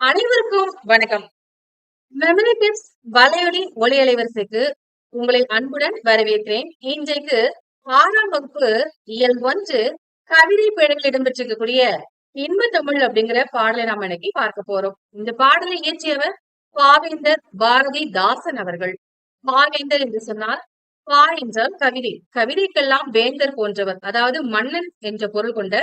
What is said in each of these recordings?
அனைவருக்கும் வணக்கம். Memory tips வலையொலி ஒளி அலைவரிசைக்கு உங்களை அன்புடன் வரவேற்கிறேன். இன்றைக்கு ஆறாம் வகுப்பு இயல் ஒன்று கவிதை பேழைகள் இடம்பெற்றிருக்கக்கூடிய இன்ப தமிழ் அப்படிங்கிற பாடலை நாம இன்னைக்கு பார்க்க போறோம். இந்த பாடலை இயற்றியவர் பாவேந்தர் பாரதி தாசன் அவர்கள். பாவேந்தர் என்று சொன்னால் பா என்றால் கவிதை. கவிதைக்கெல்லாம் வேந்தர் போன்றவர் அதாவது மன்னன் என்ற பொருள் கொண்ட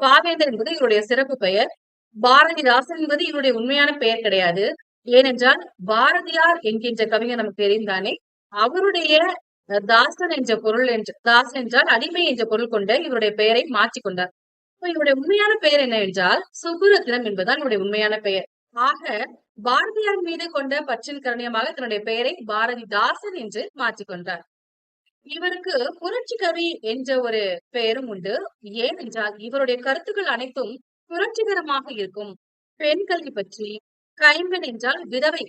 பாவேந்தர் என்பது இவருடைய சிறப்பு பெயர். பாரதிதாசன் என்பது இவருடைய உண்மையான பெயர் கிடையாது. ஏனென்றால் பாரதியார் என்கின்ற கவிஞர் நமக்கு தெரிந்தானே அவருடைய தாசன் என்ற பொருள் என்று தாசன் என்றால் அடிமை என்ற பொருள் கொண்ட இவருடைய பெயரை மாற்றிக்கொண்டார் இவருடைய உண்மையான பெயர் என்ன என்றால் சுகுரத்னம் என்பதுதான் இவருடைய உண்மையான பெயர். ஆக பாரதியார் மீது கொண்ட பற்றின் கரணியமாக தன்னுடைய பெயரை பாரதிதாசன் என்று மாற்றிக்கொண்டார் இவருக்கு புரட்சி கவி என்ற ஒரு பெயரும் உண்டு. ஏனென்றால் இவருடைய கருத்துக்கள் அனைத்தும் புரட்சிகரமாக இருக்கும். பெண் கல்வி பற்றி கைம்பெண் என்றால் விதவை.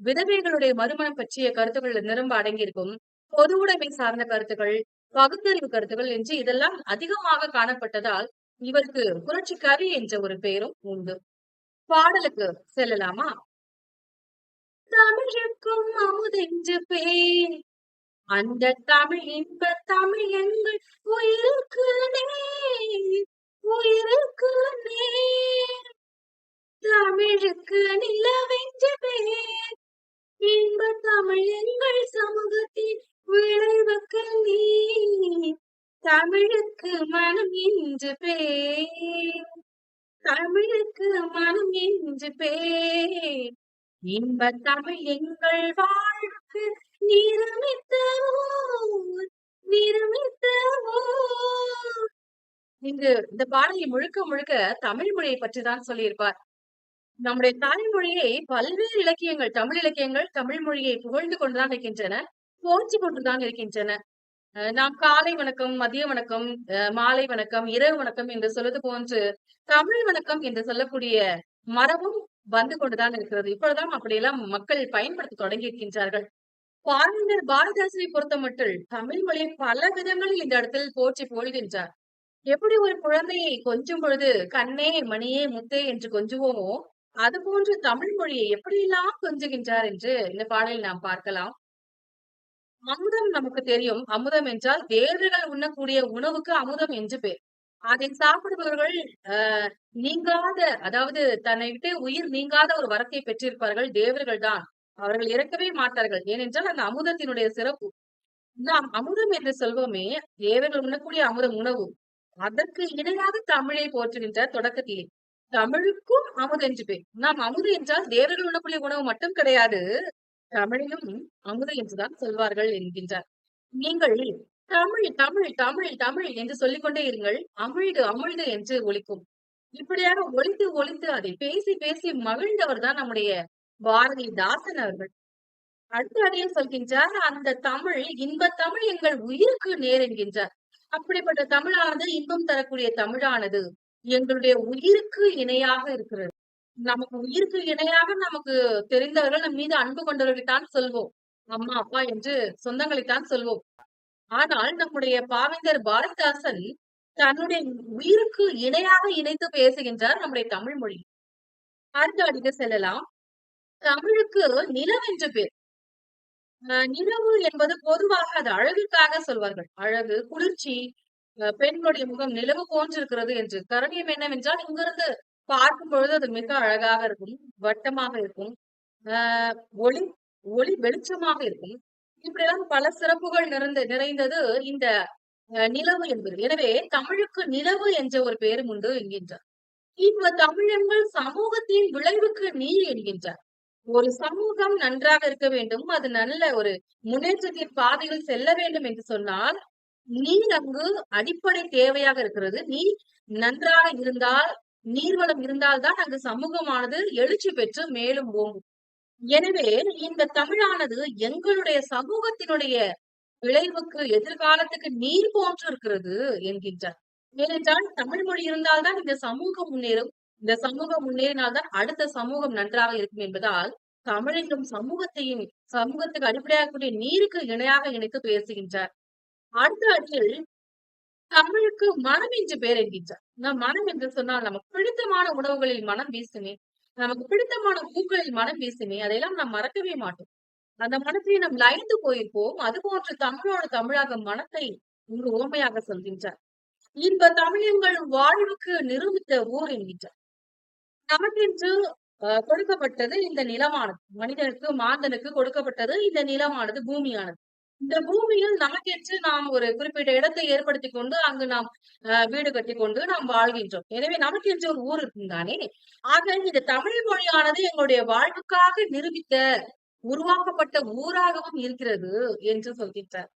விதவைகளுடைய மறுமணம் பற்றிய கருத்துக்கள் நிரம்ப அடங்கியிருக்கும். பொது உடைமை சார்ந்த கருத்துக்கள் பகுத்தறிவு கருத்துக்கள் என்று இதெல்லாம் அதிகமாக காணப்பட்டதால் இவருக்கு புரட்சி கவி என்ற ஒரு பெயரும் உண்டு. பாடலுக்கு செல்லலாமா? தமிழுக்கும் அமுதென்று பேர் அந்த தமிழ் இன்ப தமிழ் எங்கள் உயிருக்கு நேர் உயிருக்கு நேர் தமிழுக்கு நிலவெஞ்ச பேர் இன்ப தமிழ் எங்கள் சமூகத்தின் விளைவுக்கு நீ தமிழுக்கு மனம் என்று பேர் தமிழுக்கு மனம் என்று பேர் இன்ப தமிழ் எங்கள் வாழ்வுக்கு நிரமித்த ஊர் நிரமித்த ஊர் இங்கு இந்த பாடலை முழுக்க முழுக்க தமிழ் மொழியை பற்றி தான் சொல்லியிருப்பார். நம்முடைய தாய்மொழியை பல்வேறு இலக்கியங்கள் தமிழ் இலக்கியங்கள் தமிழ் மொழியை புகழ்ந்து கொண்டுதான் இருக்கின்றன போற்றி கொண்டுதான் இருக்கின்றன. நாம் காலை வணக்கம் மதிய வணக்கம் மாலை வணக்கம் இரவு வணக்கம் என்று சொல்வது போன்று தமிழ் வணக்கம் என்று சொல்லக்கூடிய மரபும் வந்து கொண்டுதான் இருக்கிறது. இப்பொழுதுதான் அப்படியெல்லாம் மக்கள் பயன்படுத்த தொடங்கி இருக்கின்றார்கள் பாரதியர் பாரதிதாசனை பொறுத்த மட்டும் தமிழ் மொழியை பல விதங்களில் இந்த இடத்தில் போற்றி போல்கின்றார் எப்படி ஒரு குழந்தையை கொஞ்சும் பொழுது கண்ணே மணியே முத்தே என்று கொஞ்சுவோமோ அதுபோன்று தமிழ் மொழியை எப்படியெல்லாம் கொஞ்சுகின்றார் என்று இந்த பாடலில் நாம் பார்க்கலாம். அமுதம் நமக்கு தெரியும். அமுதம் என்றால் தேவர்கள் உண்ணக்கூடிய உணவுக்கு அமுதம் என்று பேர். அதை சாப்பிடுபவர்கள் அஹ் நீங்காத அதாவது தன்னை விட்டு உயிர் நீங்காத ஒரு வரத்தை பெற்றிருப்பார்கள். தேவர்கள் தான். அவர்கள் இறக்கவே மாட்டார்கள். ஏனென்றால் அந்த அமுதத்தினுடைய சிறப்பு. நாம் அமுதம் என்று சொல்வோமே தேவர்கள் உண்ணக்கூடிய அமுதம் உணவு. அதற்கு இணையாக தமிழை போற்றுகின்ற தொடக்கத்திலே. தமிழுக்கும் அமுது என்று பேர். நாம் அமுது என்றால் தேவர்கள் உணவுள்ள உணவு மட்டும் கிடையாது. தமிழிலும் அமுது என்றுதான் சொல்வார்கள் என்கின்றார். நீங்கள் தமிழ் தமிழ் தமிழ் தமிழ் என்று சொல்லிக்கொண்டே இருங்கள். அமிழ்து அமிழ்து என்று ஒழிக்கும் இப்படியாக ஒழித்து ஒழித்து அதை பேசி பேசி மகிழ்ந்தவர் தான் நம்முடைய பாரதிதாசன் அவர்கள். அடுத்த அடியில் சொல்கின்றார் அந்த தமிழ் இன்ப தமிழ் எங்கள் உயிருக்கு நேர் என்கின்றார். அப்படிப்பட்ட தமிழானது இன்பம் தரக்கூடிய தமிழானது எங்களுடைய உயிருக்கு இணையாக இருக்கிறது. நமக்கு உயிருக்கு இணையாக நமக்கு தெரிந்தவர்கள் நம் மீது அன்பு கொண்டவர்களைத்தான் சொல்வோம். அம்மா அப்பா என்று சொந்தங்களைத்தான் சொல்வோம். ஆனால் நம்முடைய பாவேந்தர் பாரதிதாசன் தன்னுடைய உயிருக்கு இணையாக இணைத்து பேசுகின்றார் நம்முடைய தமிழ் மொழி. அடுத்த அடிக்க செல்லலாம். தமிழுக்கு நிலவென்று பேர் நிலவு என்பது பொதுவாக அது அழகுக்காக சொல்வார்கள். அழகு குளிர்ச்சி பெண்களுடைய முகம் நிலவு போன்றிருக்கிறது என்று. கரணியம் என்னவென்றால் இங்கிருந்து பார்க்கும் பொழுது அது மிக அழகாக இருக்கும் வட்டமாக இருக்கும் ஆஹ் ஒளி ஒளி வெளிச்சமாக இருக்கும். இப்படியெல்லாம் பல சிறப்புகள் நிறைந்த நிறைந்தது இந்த நிலவு என்பது. எனவே தமிழுக்கு நிலவு என்ற ஒரு பெயரும் உண்டு என்கின்றார். இப்ப தமிழர்கள் சமூகத்தின் விளைவுக்கு நீர் என்கின்றார். ஒரு சமூகம் நன்றாக இருக்க வேண்டும் அது நல்ல ஒரு முன்னேற்றத்தின் பாதையில் செல்ல வேண்டும் என்று சொன்னால் நீர் அங்கு அடிப்படை தேவையாக இருக்கிறது. நீர் நன்றாக இருந்தால் நீர்வளம் இருந்தால்தான் அங்கு சமூகமானது எழுச்சி பெற்று மேலும் ஓங்கும். எனவே இந்த தமிழானது எங்களுடைய சமூகத்தினுடைய விளைவுக்கு எதிர்காலத்துக்கு நீர் போன்று இருக்கிறது என்கின்றார். ஏனென்றால் தமிழ் மொழி இருந்தால்தான் இந்த சமூகம் முன்னேறும். இந்த சமூகம் முன்னேறினால்தான் அடுத்த சமூகம் நன்றாக இருக்கும் என்பதால் தமிழிலும் சமூகத்தையும் சமூகத்துக்கு அடிப்படையாகக்கூடிய நீருக்கு இணையாக இணைத்து பேசுகின்றார். அடுத்த அடியில் தமிழுக்கு மனம் என்று பெயர் என்கின்றார் நம் மனம் என்று சொன்னால் நமக்கு பிடித்தமான உணவுகளில் மனம் வீசுமே நமக்கு பிடித்தமான பூக்களில் மனம் வீசுமே அதையெல்லாம் நாம் மறக்கவே மாட்டோம். அந்த மனத்தை நாம் லயந்து போயிருப்போம். அது போன்று தமிழோட தமிழாக மனத்தை ஒரு ஓமையாக சொல்கின்றார். இன்ப தமிழங்கள் வாழ்வுக்கு நிரூபித்த ஊர் என்கின்றார். நமக்கென்று கொடுக்கப்பட்டது இந்த நிலமானது. மனிதனுக்கு மாந்தனுக்கு கொடுக்கப்பட்டது இந்த நிலமானது பூமியானது. இந்த பூமியில் நமக்கென்று நாம் ஒரு குறிப்பிட்ட இடத்தை ஏற்படுத்தி கொண்டு அங்கு நாம் அஹ், வீடு கட்டி கொண்டு நாம் வாழ்கின்றோம். எனவே நமக்கென்று ஒரு ஊர் இருக்கும்தானே? ஆக இந்த தமிழ் மொழியானது எங்களுடைய வாழ்வுக்காக நிரூபித்த உருவாக்கப்பட்ட ஊராகவும் இருக்கிறது என்று சொல்கின்றார்.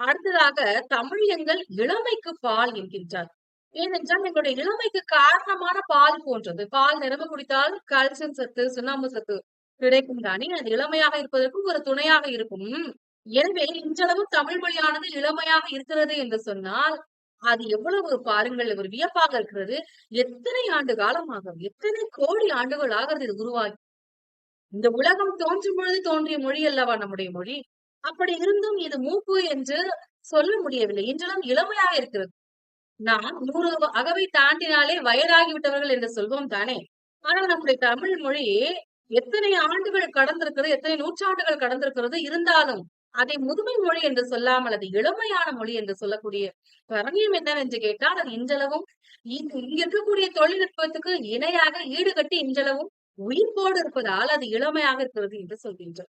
அடுத்ததாக தமிழ் எங்கள் இளமைக்கு பால் என்கின்றார். ஏனென்றால் எங்களுடைய இளமைக்கு காரணமான பால் போன்றது. பால் நிரம்ப குடித்தால் கால்சியம் சத்து சுண்ணாம்பு சத்து கிடைக்கும் தானே. அது இளமையாக இருப்பதற்கும் ஒரு துணையாக இருக்கும். எனவே இன்றளவு தமிழ் மொழியானது இளமையாக இருக்கிறது என்று சொன்னால் அது எவ்வளவு ஒரு பாருங்கள் ஒரு வியப்பாக இருக்கிறது. எத்தனை ஆண்டு காலமாக எத்தனை கோடி ஆண்டுகள் ஆகிறது இது உருவாகி இந்த உலகம் தோன்றும் பொழுது தோன்றிய மொழி அல்லவா நம்முடைய மொழி? அப்படி இருந்தும் இது மூப்பு என்று சொல்ல முடியவில்லை. இன்றெல்லாம் இளமையாக இருக்கிறது. நாம் நூறு அகவை தாண்டினாலே வயதாகி விட்டவர்கள் என்று சொல்வோம் தானே. ஆனால் நம்முடைய தமிழ் மொழி எத்தனை ஆண்டுகள் கடந்திருக்கிறது எத்தனை நூற்றாண்டுகள் கடந்திருக்கிறது இருந்தாலும் அதை முதுமை மொழி என்று சொல்லாமல் அது இளமையான மொழி என்று சொல்லக்கூடிய பரணியம் என்னவென்று கேட்டால் அது இன்றளவும் இங்கு இங்க இருக்கக்கூடிய தொழில்நுட்பத்துக்கு இணையாக ஈடுகட்டி இன்றளவும் உயிர்ப்போடு இருப்பதால் அது இளமையாக இருக்கிறது என்று சொல்கின்றார்.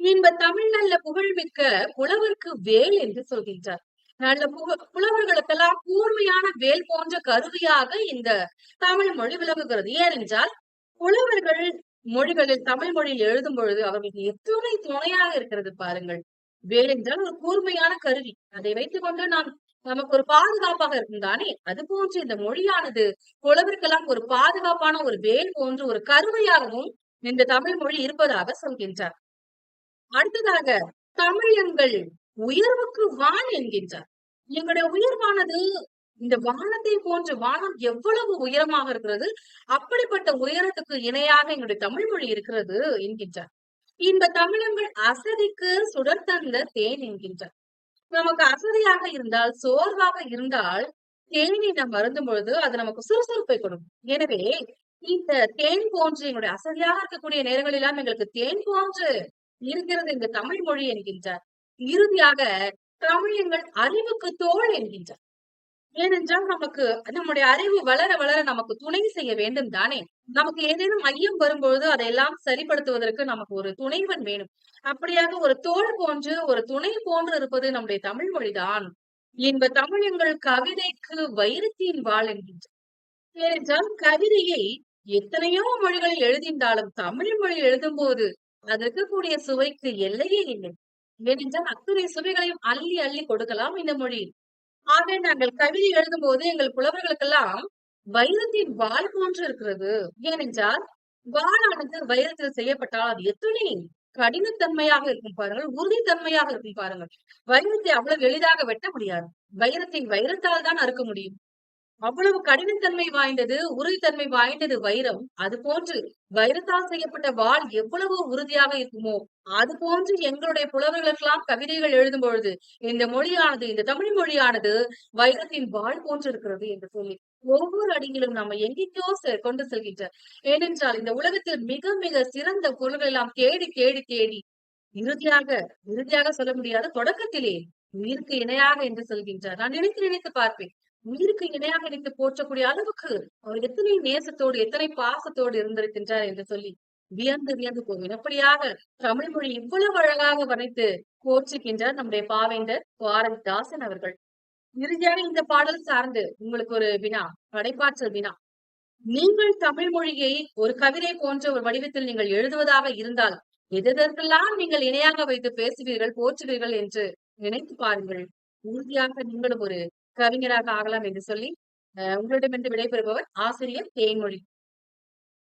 இன்ப தமிழ் நல்ல புகழ்மிக்க புலவருக்கு வேல் என்று சொல்கின்றார். நல்ல புக புலவர்களுக்கெல்லாம் கூர்மையான வேல் போன்ற கருவியாக இந்த தமிழ் மொழி விளங்குகிறது. ஏனென்றால் புலவர்கள் மொழிகளில் தமிழ் மொழியில் எழுதும் பொழுது அவர்களுக்கு எத்துணை துணையாக இருக்கிறது பாருங்கள். வேல் என்றால் ஒரு கூர்மையான கருவி. அதை வைத்துக் கொண்டு நாம் நமக்கு ஒரு பாதுகாப்பாக இருக்கும் தானே? அது போன்று இந்த மொழியானது புலவருக்கெல்லாம் ஒரு பாதுகாப்பான ஒரு வேல் போன்று ஒரு கருவையாகவும் இந்த தமிழ் மொழி இருப்பதாக சொல்கின்றார். அடுத்ததாக தமிழ் எங்கள் உயர்வுக்கு வான் என்கின்றார். எங்களுடைய உயர்வானது இந்த வானத்தை போன்ற வானம் எவ்வளவு உயரமாக இருக்கிறது அப்படிப்பட்ட உயரத்துக்கு இணையாக எங்களுடைய தமிழ் மொழி இருக்கிறது என்கின்றார். இந்த தமிழங்கள் அசதிக்கு சுடர் தந்த தேன் என்கின்றார். நமக்கு அசதியாக இருந்தால் சோர்வாக இருந்தால் தேனை நாம் மருந்தும் பொழுது அது நமக்கு சுறுசுறுப்பை கொடுக்கும் எனவே இந்த தேன் போன்று எங்களுடைய அசதியாக இருக்கக்கூடிய நேரங்களெல்லாம் எங்களுக்கு தேன் போன்று இருக்கிறது இந்த தமிழ் மொழி என்கின்றார். இறுதியாக தமிழ் எங்கள் அறிவுக்கு தோல் என்கின்றார் ஏனென்றால் நமக்கு நம்முடைய அறிவு வளர வளர நமக்கு துணை செய்ய வேண்டும் தானே. நமக்கு ஏதேனும் ஐயம் வரும்பொழுது அதையெல்லாம் சரிப்படுத்துவதற்கு நமக்கு ஒரு துணைவன் வேணும். அப்படியாக ஒரு தோல் போன்று ஒரு துணை போன்று இருப்பது நம்முடைய தமிழ் மொழிதான். இன்ப தமிழ் எங்கள் கவிதைக்கு வைரத்தின் வாழ் என்கின்றார் ஏனென்றால் கவிதையை எத்தனையோ மொழிகளில் எழுதியிருந்தாலும் தமிழ் மொழி எழுதும் போது அதற்கு கூடிய சுவைக்கு எல்லையே இல்லை. ஏனென்றால் அத்தனை சுவைகளையும் அள்ளி அள்ளி கொடுக்கலாம் இந்த மொழி. ஆக நாங்கள் கவிதை எழுதும் போது எங்கள் புலவர்களுக்கெல்லாம் வைரத்தின் வால் போன்று இருக்கிறது. ஏனென்றால் வாளானது வைரத்தில் செய்யப்பட்டால் அது எத்தனை கடினத்தன்மையாக இருக்கும் பாருங்கள் உறுதித்தன்மையாக இருக்கும் பாருங்கள். வைரத்தை அவ்வளவு எளிதாக வெட்ட முடியாது. வைரத்தை வைரத்தால் தான் அறுக்க முடியும். அவ்வளவு கடினத்தன்மை வாய்ந்தது உறுதித்தன்மை வாய்ந்தது வைரம். அது போன்று வைரத்தால் செய்யப்பட்ட வாள் எவ்வளவு உறுதியாக இருக்குமோ அது போன்று எங்களுடைய புலவர்களுக்கெல்லாம் கவிதைகள் எழுதும் பொழுது இந்த மொழியானது இந்த தமிழ் மொழியானது வைரத்தின் வாள் போன்று இருக்கிறது என்று சொல்லி ஒவ்வொரு அடியிலும் நம்ம எங்கெங்கோ செ- கொண்டு செல்கின்ற. ஏனென்றால் இந்த உலகத்தில் மிக மிக சிறந்த பொருள்கள் எல்லாம் தேடி தேடி தேடி இறுதியாக இறுதியாக சொல்ல முடியாத தொடக்கத்திலே உயிருக்கு இணையாக என்று சொல்கின்றார். நான் நினைத்து நினைத்து பார்ப்பேன். உயிருக்கு இணையாக நினைத்து போற்றக்கூடிய அளவுக்கு அவர் எத்தனை நேசத்தோடு எத்தனை பாசத்தோடு இருந்திருக்கின்றார் என்று சொல்லி வியந்து வியந்து போகும். அப்படியாக தமிழ் மொழி இவ்வளவு அழகாக வர்ணித்து போற்றுகின்றார் நம்முடைய பாவேந்தர் பாரதிதாசன் அவர்கள். இறுதியாக இந்த பாடல் சார்ந்து உங்களுக்கு ஒரு வினா படைப்பாற்றல் வினா. நீங்கள் தமிழ் மொழியை ஒரு கவிதை போன்ற ஒரு வடிவத்தில் நீங்கள் எழுதுவதாக இருந்தால் எதற்கெல்லாம் நீங்கள் இணையாக வைத்து பேசுவீர்கள் போற்றுவீர்கள் என்று நினைத்து பாருங்கள். உறுதியாக நீங்களும் ஒரு கவிஞராக ஆகலாம் என்று சொல்லி அஹ் உங்களிடமிருந்து விடைபெறுபவர் ஆசிரியர் தேன்மொழி.